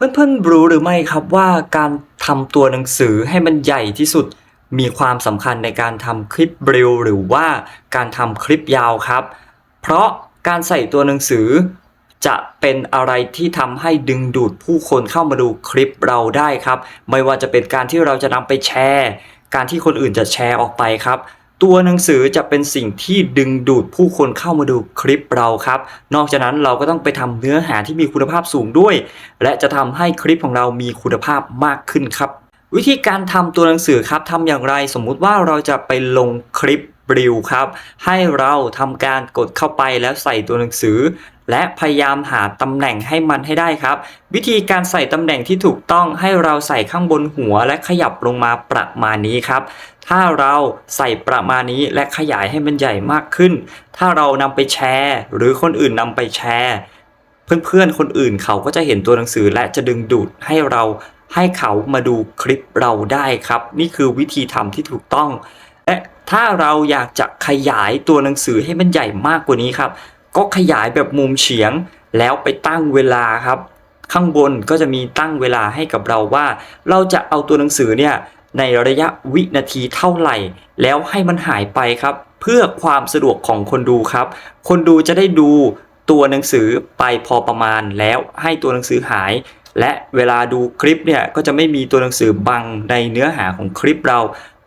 เพื่อนๆรู้หรือไม่ครับว่าการทำตัวหนังสือให้มันใหญ่ที่สุด มีความสำคัญในการทำคลิปบริวหรือว่าการทำคลิปยาวครับ เพราะการใส่ตัวหนังสือ จะเป็นอะไรที่ทำให้ดึงดูดผู้คนเข้ามาดูคลิปเราได้ครับ ไม่ว่าจะเป็นการที่เราจะนำไปแชร์ การที่คนอื่นจะแชร์ออกไปครับ ตัวหนังสือจะเป็นสิ่งที่ดึงดูดผู้คนเข้ามาดูคลิปเราครับ นอกจากนั้นเราก็ต้องไปทำเนื้อหาที่มีคุณภาพสูงด้วย และจะทำให้คลิปของเรามีคุณภาพมากขึ้นครับ วิธีการทำตัวหนังสือครับทำอย่างไรสมมุติว่าเราจะไปลงคลิป รีวครับ ให้เราทำการกดเข้าไปแล้วใส่ตัวหนังสือ และพยายามหาตำแหน่งให้มันให้ได้ครับ วิธีการใส่ตำแหน่งที่ถูกต้องให้เราใส่ข้างบนหัวและขยับลงมาประมาณนี้ครับถ้าเราใส่ประมาณนี้และขยายให้มันใหญ่มากขึ้น ถ้าเรานำไปแชร์ หรือคนอื่นนำไปแชร์เพื่อนๆ คนอื่นเขาก็จะเห็นตัวหนังสือและจะดึงดูดให้เราให้เขามาดูคลิปเราได้ครับ นี่คือวิธีทำที่ถูกต้อง ถ้าเราอยากจะขยายตัวหนังสือให้มันใหญ่มากกว่านี้ครับ ก็ขยายแบบมุมเฉียงแล้วไปตั้งเวลาครับ ข้างบนก็จะมีตั้งเวลาให้กับเราว่า เราจะเอาตัวหนังสือเนี่ยในระยะวินาทีเท่าไหร่ แล้วให้มันหายไปครับ เพื่อความสะดวกของคนดูครับ คนดูจะได้ดูตัวหนังสือไปพอประมาณแล้วให้ตัวหนังสือหาย และเวลาดูคลิปเนี่ยก็จะไม่มีตัวหนังสือบังในเนื้อหาของคลิปเรา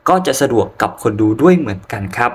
ก็จะสะดวกกับคนดูด้วยเหมือนกันครับ